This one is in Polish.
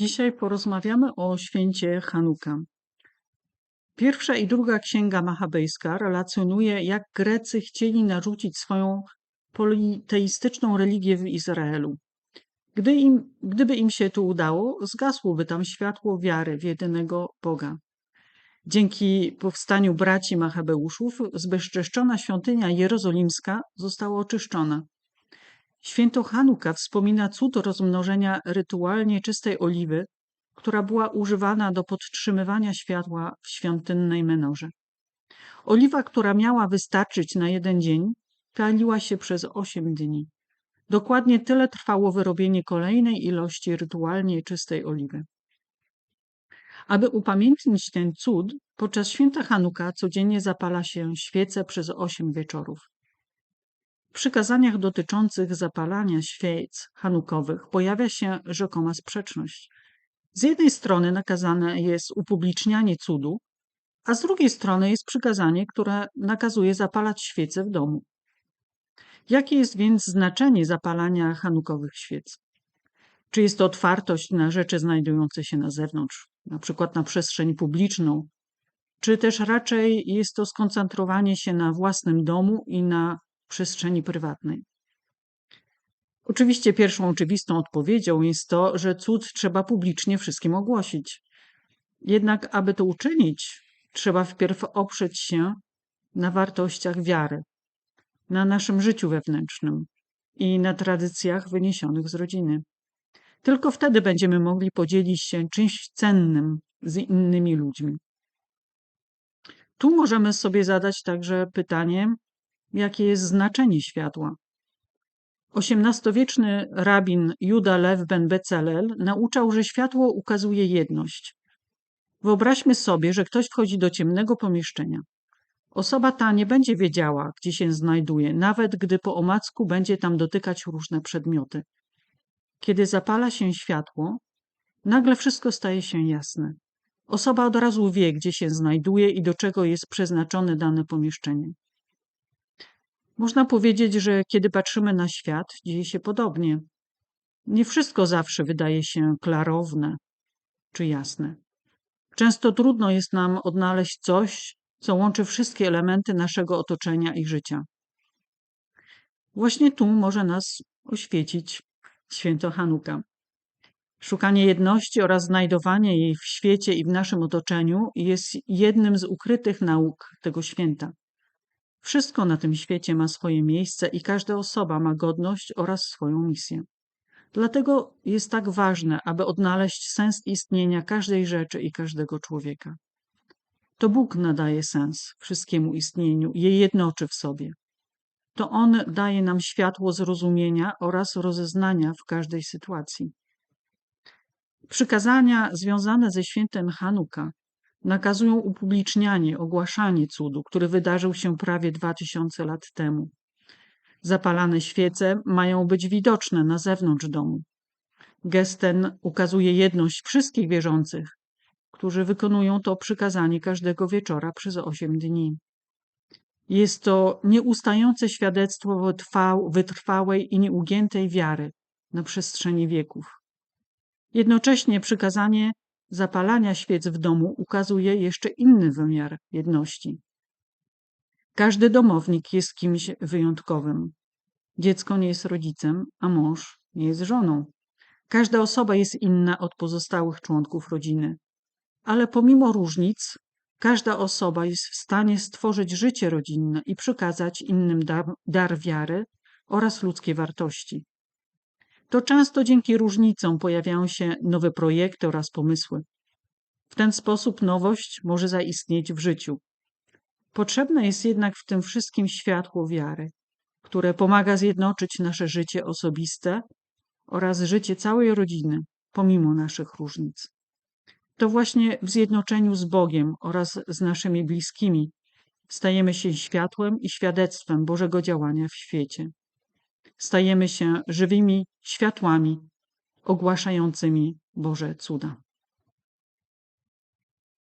Dzisiaj porozmawiamy o święcie Hanuka. Pierwsza i druga księga machabejska relacjonuje, jak Grecy chcieli narzucić swoją politeistyczną religię w Izraelu. Gdy im, gdyby im się to udało, zgasłoby tam światło wiary w jedynego Boga. Dzięki powstaniu braci Machabeuszów zbezczeszczona świątynia jerozolimska została oczyszczona. Święto Hanuka wspomina cud rozmnożenia rytualnie czystej oliwy, która była używana do podtrzymywania światła w świątynnej menorze. Oliwa, która miała wystarczyć na jeden dzień, paliła się przez osiem dni. Dokładnie tyle trwało wyrobienie kolejnej ilości rytualnie czystej oliwy. Aby upamiętnić ten cud, podczas święta Hanuka codziennie zapala się świece przez osiem wieczorów. Przykazaniach dotyczących zapalania świec hanukowych pojawia się rzekoma sprzeczność. Z jednej strony nakazane jest upublicznianie cudu, a z drugiej strony jest przykazanie, które nakazuje zapalać świece w domu. Jakie jest więc znaczenie zapalania hanukowych świec? Czy jest to otwartość na rzeczy znajdujące się na zewnątrz, na przykład na przestrzeń publiczną, czy też raczej jest to skoncentrowanie się na własnym domu i na przestrzeni prywatnej. Oczywiście pierwszą oczywistą odpowiedzią jest to, że cud trzeba publicznie wszystkim ogłosić. Jednak, aby to uczynić, trzeba wpierw oprzeć się na wartościach wiary, na naszym życiu wewnętrznym i na tradycjach wyniesionych z rodziny. Tylko wtedy będziemy mogli podzielić się czymś cennym z innymi ludźmi. Tu możemy sobie zadać także pytanie, jakie jest znaczenie światła. XVIII-wieczny rabin Juda Lew ben Becalel nauczał, że światło ukazuje jedność. Wyobraźmy sobie, że ktoś wchodzi do ciemnego pomieszczenia. Osoba ta nie będzie wiedziała, gdzie się znajduje, nawet gdy po omacku będzie tam dotykać różne przedmioty. Kiedy zapala się światło, nagle wszystko staje się jasne. Osoba od razu wie, gdzie się znajduje i do czego jest przeznaczone dane pomieszczenie. Można powiedzieć, że kiedy patrzymy na świat, dzieje się podobnie. Nie wszystko zawsze wydaje się klarowne czy jasne. Często trudno jest nam odnaleźć coś, co łączy wszystkie elementy naszego otoczenia i życia. Właśnie tu może nas oświecić święto Hanuka. Szukanie jedności oraz znajdowanie jej w świecie i w naszym otoczeniu jest jednym z ukrytych nauk tego święta. Wszystko na tym świecie ma swoje miejsce i każda osoba ma godność oraz swoją misję. Dlatego jest tak ważne, aby odnaleźć sens istnienia każdej rzeczy i każdego człowieka. To Bóg nadaje sens wszystkiemu istnieniu, je jednoczy w sobie. To On daje nam światło zrozumienia oraz rozeznania w każdej sytuacji. Przykazania związane ze świętem Hanuka nakazują upublicznianie, ogłaszanie cudu, który wydarzył się prawie dwa tysiące lat temu. Zapalane świece mają być widoczne na zewnątrz domu. Gest ten ukazuje jedność wszystkich wierzących, którzy wykonują to przykazanie każdego wieczora przez osiem dni. Jest to nieustające świadectwo wytrwałej i nieugiętej wiary na przestrzeni wieków. Jednocześnie przykazanie zapalania świec w domu ukazuje jeszcze inny wymiar jedności. Każdy domownik jest kimś wyjątkowym. Dziecko nie jest rodzicem, a mąż nie jest żoną. Każda osoba jest inna od pozostałych członków rodziny. Ale pomimo różnic, każda osoba jest w stanie stworzyć życie rodzinne i przekazać innym dar, dar wiary oraz ludzkie wartości. To często dzięki różnicom pojawiają się nowe projekty oraz pomysły. W ten sposób nowość może zaistnieć w życiu. Potrzebne jest jednak w tym wszystkim światło wiary, które pomaga zjednoczyć nasze życie osobiste oraz życie całej rodziny, pomimo naszych różnic. To właśnie w zjednoczeniu z Bogiem oraz z naszymi bliskimi stajemy się światłem i świadectwem Bożego działania w świecie stajemy się żywymi światłami ogłaszającymi Boże cuda.